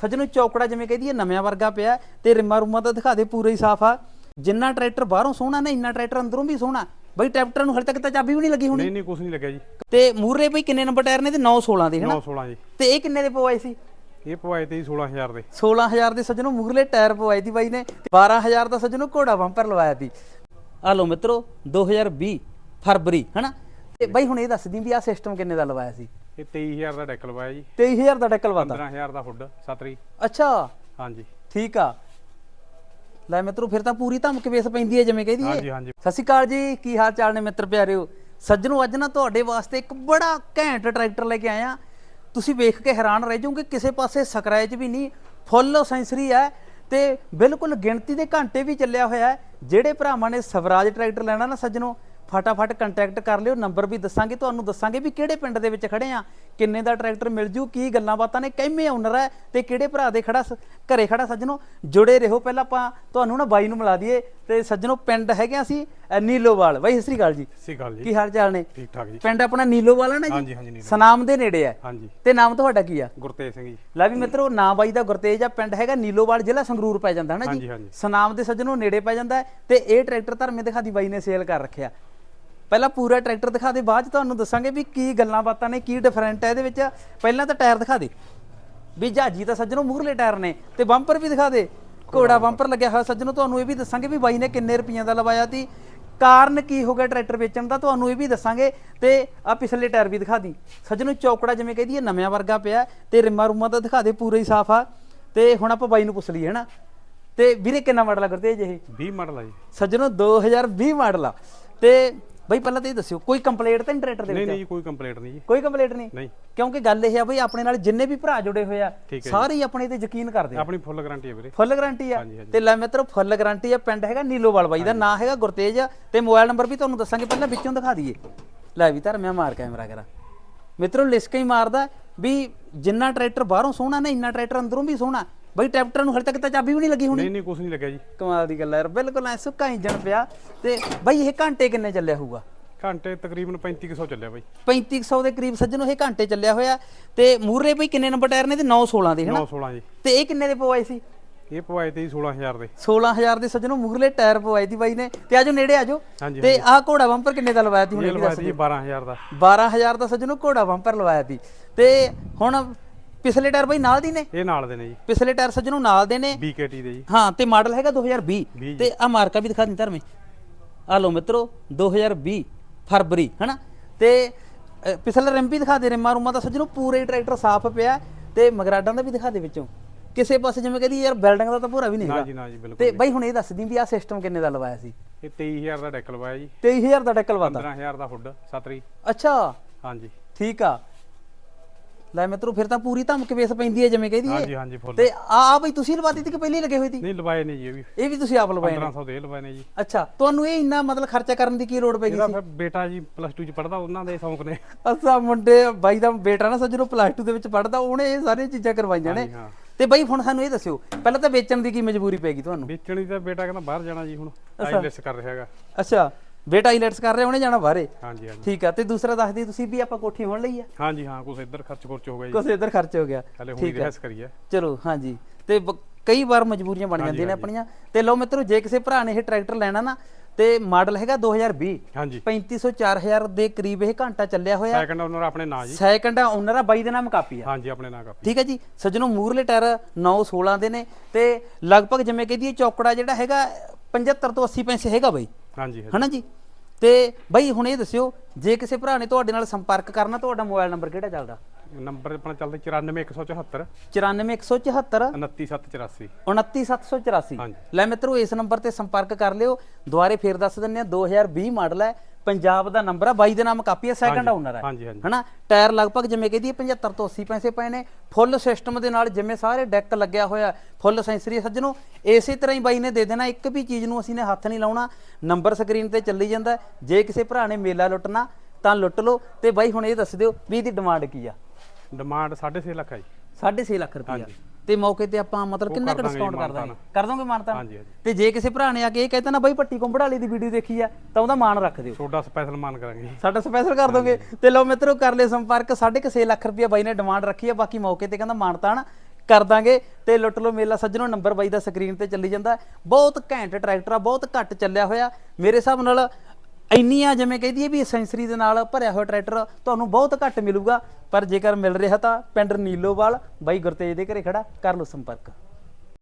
ਸੱਜਣੋ ਚੌਕੜਾ ਜਿਵੇਂ ਕਹਦੀ ਹੈ ਨਵਿਆਂ ਵਰਗਾ ਪਿਆ ਤੇ ਰਿਮਾ ਰੂਮਾ ਤਾਂ ਦਿਖਾ ਦੇ ਪੂਰਾ ਹੀ ਸਾਫ਼ ਆ। ਜਿੰਨਾ ਟਰੈਕਟਰ ਬਾਹਰੋਂ ਸੋਹਣਾ ਨਾ ਇੰਨਾ ਟਰੈਕਟਰ ਅੰਦਰੋਂ ਵੀ ਸੋਹਣਾ। ਬਈ ਟਰੈਕਟਰ ਨੂੰ ਹਲੇ ਤੱਕ ਤਾਂ ਚਾਬੀ ਵੀ ਨਹੀਂ ਲੱਗੀ ਹੋਣੀ। ਨਹੀਂ ਨਹੀਂ ਕੁਝ ਨਹੀਂ ਲੱਗਿਆ ਜੀ। ਤੇ ਮੂਰੇ ਬਈ ਕਿੰਨੇ ਨੰਬਰ ਟਾਇਰ ਨੇ ਤੇ 9 16 ਦੇ ਹਨਾ 916 ਜੀ। ਤੇ ਇਹ ਕਿੰਨੇ ਦੇ ਪਵਾਏ ਸੀ? ਇਹ ਪਵਾਏ ਤੇ ਜੀ 16000 ਦੇ। 16000 ਦੇ ਸੱਜਣੋ ਮੂਰਲੇ ਟਾਇਰ ਪਵਾਏ ਦੀ ਬਾਈ ਨੇ। ਤੇ 12000 ਦਾ ਸੱਜਣੋ ਘੋੜਾ ਬੰਪਰ ਲਵਾਇਆ ਸੀ। ਆ ਲਓ ਮਿੱਤਰੋ 2020 ਫਰਵਰੀ ਹਨਾ ਤੇ ਬਾਈ ਹੁਣ ਇਹ ਦੱਸ ਦੀ ਵੀ ਆ ਸਿਸਟਮ ਕਿੰਨੇ ਦਾ ਲਵਾਇਆ ਸੀ? ਇਹ 23000 ਦਾ ਡੈਕ ਲਵਾਇਆ ਜੀ। 23000 ਦਾ ਡੈਕ ਲਵਾਤਾ 15000 ਦਾ ਹੁੱਡ ਸਤਰੀ। ਅੱਛਾ। ਹਾਂਜੀ। ਠੀਕ ਆ। ਲੈ ਮਿੱਤਰੋ ਫਿਰ ਤਾਂ ਪੂਰੀ ਧਮਕ ਵੇਸ ਪੈਂਦੀ ਹੈ ਜਿਵੇਂ ਕਹਿੰਦੀ ਹੈ ਹਾਂਜੀ ਹਾਂਜੀ। ਸਤਿ ਸ਼੍ਰੀ ਅਕਾਲ ਜੀ ਕੀ ਹਾਲ ਚਾਲ ਨੇ ਮਿੱਤਰ ਪਿਆਰਿਓ? ਸੱਜਣੋ ਅੱਜ ਨਾ ਤੁਹਾਡੇ ਵਾਸਤੇ ਇੱਕ ਬੜਾ ਘੈਂਟ ਟਰੈਕਟਰ ਲੈ ਕੇ ਆਇਆ। ਤੁਸੀਂ ਵੇਖ ਕੇ ਹੈਰਾਨ ਰਹਿ ਜਾਓਗੇ ਕਿਸੇ ਪਾਸੇ ਸਕਰੈਚ ਵੀ ਨਹੀਂ ਫੁੱਲ ਸੈਂਸਰੀ ਹੈ ਤੇ ਬਿਲਕੁਲ ਗਿਣਤੀ ਦੇ ਘੰਟੇ ਵੀ ਚੱਲਿਆ ਹੋਇਆ ਹੈ। ਜਿਹੜੇ ਭਰਾਵਾਂ ਨੇ ਸਵਰਾਜ ਟਰੈਕਟਰ ਲੈਣਾ ਨਾ ਸੱਜਣੋ ਫਟਾਫਟ ਕੰਟੈਕਟ ਕਰ ਲਿਓ ਨੰਬਰ ਵੀ ਦੱਸਾਂਗੇ ਤੁਹਾਨੂੰ ਦੱਸਾਂਗੇ ਵੀ ਕਿਹੜੇ ਪਿੰਡ ਦੇ ਵਿੱਚ ਖੜੇ ਆ ਕਿੰਨੇ ਦਾ ਟਰੈਕਟਰ ਮਿਲ ਜੂ ਕੀ ਗੱਲਾਂ ਬਾਤਾਂ ਨੇ ਕਿੰਨੇ ਓਨਰ ਹੈ ਤੇ ਕਿਹੜੇ ਭਰਾ ਦੇ ਖੜਾ ਘਰੇ ਖੜਾ ਸੱਜਣੋ ਜੁੜੇ ਰਹੋ ਪਹਿਲਾਂ ਆਪਾਂ ਤੁਹਾਨੂੰ ਨਾ ਬਾਈ ਨੂੰ ਮਿਲਾ ਦਈਏ ਤੇ ਸੱਜਣੋ ਪਿੰਡ ਹੈਗੇ ਅਸੀਂ ਨੀਲੋਵਾਲ। ਬਾਈ ਸਤਿ ਸ੍ਰੀ ਅਕਾਲ ਜੀ। ਸਹੀ ਗੱਲ ਜੀ। ਕੀ ਹਾਲ ਚਾਲ ਨੇ? ਠੀਕ ਠਾਕ ਜੀ। ਪਿੰਡ ਆਪਣਾ ਨੀਲੋਵਾਲ ਹੈ ਨਾ ਜੀ? ਸਨਾਮ ਦੇ ਨੇੜੇ ਹੈ ਹਾਂਜੀ। ਤੇ ਨਾਮ ਤੁਹਾਡਾ ਕੀ ਆ? ਗੁਰਤੇਜ ਸਿੰਘ ਜੀ। ਲੈ ਵੀ ਮਿੱਤਰੋ ਨਾਂ ਬਾਈ ਦਾ ਗੁਰਤੇਜ ਆ ਪਿੰਡ ਹੈਗਾ ਨੀਲੋਵਾਲ ਜ਼ਿਲ੍ਹਾ ਸੰਗਰੂਰ ਪੈ ਜਾਂਦਾ ਹੈ ਨਾ ਜੀ। ਸਨਾਮ ਦੇ ਸੱਜਣੋਂ ਨੇੜੇ ਪੈ ਜਾਂਦਾ ਤੇ ਇਹ ਟਰੈਕਟਰ ਧਰਮੇ ਦਿਖਾਦੀ ਬਾਈ ਨੇ ਸੇਲ ਕਰ ਰੱਖਿਆ। ਪਹਿਲਾਂ ਪੂਰਾ ਟਰੈਕਟਰ ਦਿਖਾ ਦੇ ਬਾਅਦ ਚ ਤੁਹਾਨੂੰ ਦੱਸਾਂਗੇ ਵੀ ਕੀ ਗੱਲਾਂ ਬਾਤਾਂ ਨੇ ਕੀ ਡਿਫਰੈਂਟ ਹੈ ਇਹਦੇ ਵਿੱਚ। ਪਹਿਲਾਂ ਤਾਂ ਟਾਇਰ ਦਿਖਾ ਦੇ। ਵੀ ਜਹਾਜੀ ਤਾਂ ਸੱਜਣੋਂ ਮੂਹਰਲੇ ਟਾਇਰ ਨੇ ਤੇ ਬੰਪਰ ਵੀ ਦਿਖਾ ਦੇ। ਘੋੜਾ ਬੰਪਰ ਲੱਗਿਆ ਹੋਇਆ ਸੱਜਣੋਂ ਤੁਹਾਨੂੰ ਇਹ ਵੀ ਦੱਸਾਂਗੇ ਵੀ ਬਾਈ ਨੇ ਕਿੰਨੇ ਰੁਪਈਆਂ ਦਾ ਲਵਾਇਆ ਸੀ। ਕਾਰਨ ਕੀ ਹੋ ਗਿਆ ਟਰੈਕਟਰ ਵੇਚਣ ਦਾ ਤੁਹਾਨੂੰ ਇਹ ਵੀ ਦੱਸਾਂਗੇ। ਤੇ ਆ ਪਿਛਲੇ ਟਾਇਰ ਵੀ ਦਿਖਾ ਦੀ। ਸੱਜਣੋਂ ਚੌਕੜਾ ਜਿਵੇਂ ਕਹਦੀ ਹੈ ਨਵਿਆਂ ਵਰਗਾ ਪਿਆ ਤੇ ਰਿਮਾ ਰੂਮਾ ਤਾਂ ਦਿਖਾ ਦੇ ਪੂਰਾ ਹੀ ਸਾਫ਼ ਆ। ਤੇ ਹੁਣ ਆਪਾਂ ਬਾਈ ਨੂੰ ਪੁੱਛ ਲਈਏ ਹਨਾ? ਤੇ ਵੀਰੇ ਕਿੰਨਾ ਮਾਡਲ ਆ ਗੁਰਤੇਜ ਇਹ? 20 ਮਾਡਲ ਆ ਜੀ। ਸੱਜਣੋ 2020 ਮਾਡਲ ਆ। ਤੇ ਬਾਈ ਪਹਿਲਾਂ ਤਾਂ ਇਹ ਦੱਸਿਓ ਕੋਈ ਕੰਪਲੇਂਟ ਤਾਂ ਨਹੀਂ ਟਰੈਕਟਰ ਦੇ ਨਹੀਂ ਵਿੱਚ? ਨਹੀਂ ਜੀ ਕੋਈ ਕੰਪਲੇਂਟ ਨਹੀਂ ਜੀ। ਕੋਈ ਕੰਪਲੇਂਟ ਨਹੀਂ? ਨਹੀਂ। ਕਿਉਂਕਿ ਗੱਲ ਇਹ ਆ ਬਈ ਆਪਣੇ ਨਾਲ ਜਿੰਨੇ ਵੀ ਭਰਾ ਜੁੜੇ ਹੋਏ ਆ ਠੀਕ ਹੈ ਸਾਰੇ ਹੀ ਆਪਣੇ ਤੇ ਯਕੀਨ ਕਰਦੇ ਆ। ਆਪਣੀ ਫੁੱਲ ਗਾਰੰਟੀ ਹੈ ਵੀਰੇ। ਫੁੱਲ ਗਾਰੰਟੀ ਆ। ਹਾਂਜੀ, ਹਾਂਜੀ। ਤੇ ਲੈ ਮਿੱਤਰੋ ਫੁੱਲ ਗਾਰੰਟੀ ਆ ਪਿੰਡ ਹੈਗਾ ਨੀਲੋਵਾਲ ਬਾਈ ਦਾ ਨਾਂ ਹੈਗਾ ਗੁਰਤੇਜ ਤੇ ਮੋਬਾਈਲ ਨੰਬਰ ਵੀ ਤੁਹਾਨੂੰ ਦੱਸਾਂਗੇ ਪਹਿਲਾਂ ਵਿੱਚੋਂ ਦਿਖਾ ਦਈਏ। ਲੈ ਵੀ ਧਰਮਿਆ ਮਾਰ ਕੈਮਰਾ ਕਰਾ। ਮਿੱਤਰੋ ਲਿਸਕ ਹੀ ਮਾਰਦਾ ਵੀ ਜਿੰਨਾ ਟਰੈਕਟਰ ਬਾਹਰੋਂ ਸੋਹਣਾ ਨਾ ਇੰਨਾ ਟਰੈਕਟਰ ਅੰਦਰੋਂ ਵੀ ਸੋਹਣਾ। ਬਈ ਟਰੈਕਟਰ ਨੂੰ ਹਲੇ ਤੱਕ ਤਾਂ ਚਾਬੀ ਵੀ ਨਹੀਂ ਲੱਗੀ ਹੋਣੀ। ਨਹੀਂ ਨਹੀਂ ਕੁਝ ਨਹੀਂ ਲੱਗਿਆ ਜੀ। ਕਮਾਲ ਦੀ ਗੱਲ ਹੈ ਯਾਰ ਬਿਲਕੁਲ ਐ ਸੁੱਕਾ ਇੰਜਣ ਪਿਆ ਤੇ ਬਈ ਇਹ ਘੰਟੇ ਕਿੰਨੇ ਚੱਲਿਆ ਹੋਊਗਾ? ਘੰਟੇ ਤਕਰੀਬਨ 3500 ਚੱਲਿਆ ਬਾਈ। 3500 ਦੇ ਕਰੀਬ ਸੱਜਣੋ ਇਹ ਘੰਟੇ ਚੱਲਿਆ ਹੋਇਆ। ਤੇ ਮੂਰੇ ਬਈ ਕਿੰਨੇ ਨੰਬਰ ਟਾਇਰ ਨੇ? ਤੇ 9 16 ਦੇ ਹਨਾ? 916 ਜੀ। ਤੇ ਇਹ ਕਿੰਨੇ ਦੇ ਪਵਾਏ ਸੀ? ਇਹ ਪਵਾਏ ਤੇ ਜੀ 16000 ਦੇ। 16000 ਦੇ ਸੱਜਣੋ ਮੂਰਲੇ ਟਾਇਰ ਪਵਾਏ ਦੀ ਬਾਈ ਨੇ। ਤੇ ਆਜੋ ਨੇੜੇ ਆਜੋ ਤੇ ਆਹ ਘੋੜਾ ਬੰਪਰ ਕਿੰਨੇ ਦਾ ਲਵਾਇਆ ਸੀ ਹੁਣ ਇਹ ਲਵਾਇਆ ਦੱਸ ਸੀ ਜੀ 12000 ਦਾ। 12000 ਦਾ ਸੱਜਣੋ ਘੋੜਾ ਬੰਪਰ ਲਵਾਇਆ ਸੀ। ਤੇ ਹੁਣ ਪਿਛਲੇ ਟਾਇਰ ਬਾਈ ਨਾਲ ਦੀ ਨੇ? ਇਹ ਨਾਲ ਦੇ ਨੇ ਜੀ। ਪਿਛਲੇ ਟਾਇਰ ਸੱਜਣੋ ਨਾਲ ਦੇ ਨੇ? BKT ਦੇ ਜੀ। ਹਾਂ ਤੇ ਮਾਡਲ ਹੈਗਾ 2020 ਵੀਹ। ਤੇ ਆ ਮਾਰਕਾ ਵੀ ਦਿਖਾ ਦਿੰਦਾ ਧਰਮੇ ਆ ਲਓ ਮਿੱਤਰੋ 2020 ਫਰਵਰੀ ਹਨਾ? ਤੇ ਪਿਛਲਾ ਰਿਮ ਵੀ ਦਿਖਾ ਦੇ ਰਿਮਾ ਰੂਮਾ ਦਾ ਸੱਜਣੋ ਪੂਰੇ ਟਰੈਕਟਰ ਸਾਫ਼ ਪਿਆ ਤੇ ਮਗਰਾਡਾਂ ਦਾ ਵੀ ਦਿਖਾ ਦੇ ਵਿੱਚੋਂ। ਕਿਸੇ ਪਾਸੇ ਜਿਵੇਂ ਕਹਿੰਦੀ ਯਾਰ ਬਿਲਡਿੰਗ ਦਾ ਤਾਂ ਪੂਰਾ ਵੀ ਨਹੀਂ ਨਾ ਹੈਗਾ। ਜੀ ਨਾ ਜੀ ਬਿਲਕੁਲ ਤੇ ਬਾਈ ਹੁਣ ਇਹ ਦੱਸ ਦੀ ਵੀ ਆ ਸਿਸਟਮ ਕਿੰਨੇ ਦਾ ਲਵਾਇਆ ਸੀ? ਇਹ 23000 ਦਾ ਡੈਕ ਲਵਾਇਆ ਜੀ। 23000 ਦਾ ਡੈਕ ਲਵਾਤਾ? 15000 ਦਾ ਹੁੱਡ ਸਤਰੀ। ਅੱਛਾ। ਹਾਂਜੀ। ਠੀਕ ਆ। ਲੈ ਮਿੱਤਰੋ ਫਿਰ ਤਾਂ ਪੂਰੀ ਧਮਕ ਵੇਸ ਪੈਂਦੀ ਹੈ ਜਿਵੇਂ ਕਹਿੰਦੀ ਹਾਂਜੀ ਹੈ। ਹਾਂਜੀ ਫੁੱਲ। ਤੇ ਆ ਬਈ ਤੁਸੀਂ ਲਵਾਤੀ ਸੀ ਕਿ ਪਹਿਲੇ ਲੱਗੇ ਹੋਏ ਸੀ ਨਹੀਂ ਲਵਾਏ ਨੇ ਜੀ ਇਹ ਵੀ। ਇਹ ਵੀ ਤੁਸੀਂ ਆਪ ਲਵਾਏ ਨੇ? 1500 ਦੇ ਲਵਾਏ ਨੇ ਜੀ। ਅੱਛਾ ਤੁਹਾਨੂੰ ਇਹ ਇੰਨਾ ਮਤਲਬ ਖਰਚਾ ਕਰਨ ਦੀ ਕੀ ਲੋੜ ਪੈ ਗਈ ਇਹਦਾ ਸੀ? ਫਿਰ ਬੇਟਾ ਜੀ ਪਲੱਸ 2 ਚ ਪੜਦਾ ਉਹਨਾਂ ਦੇ ਸ਼ੌਂਕ ਨੇ। ਅਸਾ ਮੁੰਡੇ ਬਾਈ ਦਾ ਬੇਟਾ ਨਾ ਸੱਜਣੋ ਪਲੱਸ 2 ਦੇ ਵਿੱਚ ਪੜਦਾ ਉਹਨੇ ਇਹ ਸਾਰੀਆਂ ਚੀਜ਼ਾਂ ਕਰਵਾਈਆਂ ਨੇ। ਹਾਂਜੀ। ਤੇ ਬਾਈ ਹੁਣ ਸਾਨੂੰ ਇਹ ਦੱਸਿਓ ਪਹਿਲਾਂ ਤਾਂ ਵੇਚਣ ਦੀ ਕੀ ਮਜਬੂਰੀ ਪੈ ਗਈ ਤੁਹਾਨੂੰ? ਵੇਚਣ ਦੀ ਤਾਂ ਬੇਟਾ ਕਹਿੰਦਾ ਬਾਹਰ ਜਾਣਾ ਜੀ ਹੁਣ ਆਈਲੈਸ ਕਰ ਰਿਹਾ ਹੈਗਾ। ਅੱਛਾ। ਬੇਟਾ ਆਈਲੈਟਸ ਕਰ ਰਿਹਾ ਉਹਨੇ ਜਾਣਾ ਬਾਹਰੇ। ਹਾਂਜੀ ਹਾਂਜੀ। ਠੀਕ ਆ ਤੇ ਦੂਸਰਾ ਦੱਸ ਦਿਓ ਤੁਸੀਂ ਵੀ ਆਪਾਂ ਕੋਠੀ ਹੁਣ ਲਈ ਆ? ਹਾਂਜੀ ਹਾਂ ਕੁਛ ਇੱਧਰ ਖਰਚ ਖੁਰਚ ਹੋ ਗਿਆ ਜੀ। ਕੁਛ ਇੱਧਰ ਖਰਚ ਹੋ ਗਿਆ। ਹਲੇ ਹੁਣ ਕਰੀਏ। ਚਲੋ ਹਾਂਜੀ। ਤੇ ਕਈ ਵਾਰ ਮਜਬੂਰੀਆਂ ਬਣ ਜਾਂਦੀਆਂ ਨੇ ਆਪਣੀਆਂ। ਤੇ ਲਓ ਮਿੱਤਰੋ ਜੇ ਕਿਸੇ ਭਰਾ ਨੇ ਇਹ ਟਰੈਕਟਰ ਲੈਣਾ ਨਾ ਤੇ ਮਾਡਲ ਹੈਗਾ 2020 ਹਾਂਜੀ। 3500 4000 ਦੇ ਕਰੀਬ ਇਹ ਘੰਟਾ ਚੱਲਿਆ ਹੋਇਆ। ਸੈਕੰਡ ਓਨਰ ਆਪਣੇ ਨਾਂ ਜੀ। ਸੈਕੰਡ ਓਨਰ ਆ ਬਾਈ ਦੇ ਨਾਮ ਕਾਪੀ ਆ। ਹਾਂਜੀ ਆਪਣੇ ਨਾਂ ਕਾਪੀ ਠੀਕ ਹੈ ਜੀ? ਸੱਜਣੋ ਮੂਰਲੇ ਟਾਇਰ 9 16 ਦੇ ਨੇ। ਤੇ ਲਗਭਗ ਜਿਵੇਂ ਕਹਦੀ ਚੌਕੜਾ ਜਿਹੜਾ ਹੈਗਾ 75 ਤੋਂ 80 ਪੈਸੇ ਹੈਗਾ ਬਾਈ। ਹਾਂਜੀ ਹਨਾ ਜੀ? ਤੇ ਬਾਈ ਹੁਣ ਇਹ ਦੱਸਿਓ ਜੇ ਕਿਸੇ ਭਰਾ ਨੇ ਤੁਹਾਡੇ ਨਾਲ ਸੰਪਰਕ ਕਰਨਾ ਤੁਹਾਡਾ ਮੋਬਾਈਲ ਨੰਬਰ ਕਿਹੜਾ ਚੱਲਦਾ? ਨੰਬਰ ਆਪਣਾ ਚੱਲਦਾ 94174 94174 29784 29784 ਹਾਂਜੀ। ਲੈ ਮਿੱਤਰੋ ਇਸ ਨੰਬਰ ਤੇ ਸੰਪਰਕ ਕਰ ਲਿਓ। ਦੁਬਾਰੇ ਫੇਰ ਦੱਸ ਦਿੰਨੇ ਆ 2020 ਮਾਡਲ ਹੈ। ਪੰਜਾਬ ਦਾ ਨੰਬਰ ਆ ਬਾਈ ਦੇ ਨਾਮ ਕਾਪੀ ਹੈ ਸੈਕੰਡ ਓਨਰ ਹੈ ਹਾਂਜੀ, ਹਾਂਜੀ। ਹਨਾ? ਟਾਇਰ ਲਗਭਗ ਜਿਵੇਂ ਕਹਦੀ 75 ਤੋਂ 80 ਪੈਸੇ ਪਏ ਨੇ। ਫੁੱਲ ਸਿਸਟਮ ਦੇ ਨਾਲ ਜਿਵੇਂ ਸਾਰੇ ਡੈਕ ਲੱਗਿਆ ਹੋਇਆ ਫੁੱਲ ਸੈਂਸਰੀ ਸੱਜਣੋ ਇਸੇ ਤਰ੍ਹਾਂ ਹੀ ਬਾਈ ਨੇ ਦੇ ਦੇਣਾ ਇੱਕ ਵੀ ਚੀਜ਼ ਨੂੰ ਅਸੀਂ ਨੇ ਹੱਥ ਨਹੀਂ ਲਾਉਣਾ। ਨੰਬਰ ਸਕਰੀਨ ਤੇ ਚੱਲੀ ਜਾਂਦਾ। ਹੈ। ਜੇ ਕਿਸੇ ਭਰਾ ਨੇ ਮੇਲਾ ਲੁੱਟਣਾ ਤਾਂ ਲੁੱਟ ਲਓ। ਤੇ ਬਾਈ ਹੁਣ ਇਹ ਦੱਸ ਦਿਓ ਵੀ ਇਹਦੀ ਡਿਮਾਂਡ ਕੀ ਆ? ਡਿਮਾਂਡ 6.5 ਲੱਖ ਹੈ ਜੀ। 6.5 ਲੱਖ ਰੁਪਇਆ ਤੇ ਮੌਕੇ ਤੇ ਆਪਾਂ ਮਤਲਬ ਕਿੰਨਾ ਕੁ ਡਿਸਕਾਊਂਟ ਕਰ ਦਾਂਗੇ ਕਰ ਦੋਗੇ ਮਾਨਤਾ। ਤੇ ਜੇ ਕਿਸੇ ਭਰਾ ਨੇ ਆ ਕੇ ਇਹ ਕਹਿੰਦਾ ਨਾ ਬਾਈ ਪੱਟੀ ਕੁੰਬੜ ਵਾਲੀ ਦੀ ਵੀਡੀਓ ਦੇਖੀ ਆ ਤਾਂ ਉਹਦਾ ਮਾਨ ਰੱਖ ਦਿਓ। ਤੁਹਾਡਾ ਸਪੈਸ਼ਲ ਮਾਨ ਕਰਾਂਗੇ। ਸਾਡਾ ਸਪੈਸ਼ਲ ਕਰ ਦੋਗੇ। ਤੇ ਲਓ ਮਿੱਤਰੋ ਕਰ ਲਿਓ ਸੰਪਰਕ। 6.5 ਲੱਖ ਰੁਪਇਆ ਬਾਈ ਨੇ ਡਿਮਾਂਡ ਰੱਖੀ ਆ ਬਾਕੀ ਮੌਕੇ ਤੇ ਕਹਿੰਦਾ ਮਾਨਤਾਨ ਕਰ ਦਾਂਗੇ। ਤੇ ਲੁੱਟ ਲੋ ਮੇਲਾ ਸੱਜਣੋ ਨੰਬਰ ਬਾਈ ਦਾ ਸਕਰੀਨ ਤੇ ਚੱਲੀ ਜਾਂਦਾ। ਬਹੁਤ ਘੈਂਟ ਟਰੈਕਟਰ ਆ ਬਹੁਤ ਘੱਟ ਚੱਲਿਆ ਹੋਇਆ। ਮੇਰੇ ਹਿਸਾਬ ਨਾਲ ਇੰਨੀਆਂ ਜਿਵੇਂ ਕਹਿ ਦਈਏ ਵੀ ਅਸੈਂਸਰੀ ਦੇ ਨਾਲ ਭਰਿਆ ਹੋਇਆ ਟਰੈਕਟਰ, ਤੁਹਾਨੂੰ ਬਹੁਤ ਘੱਟ ਮਿਲੂਗਾ, ਪਰ ਜੇਕਰ ਮਿਲ ਰਿਹਾ ਤਾਂ ਪਿੰਡ ਨੀਲੋਵਾਲ ਬਾਈ ਗੁਰਤੇਜ ਦੇ ਘਰੇ ਖੜਾ, ਕਰ ਲਓ ਸੰਪਰਕ।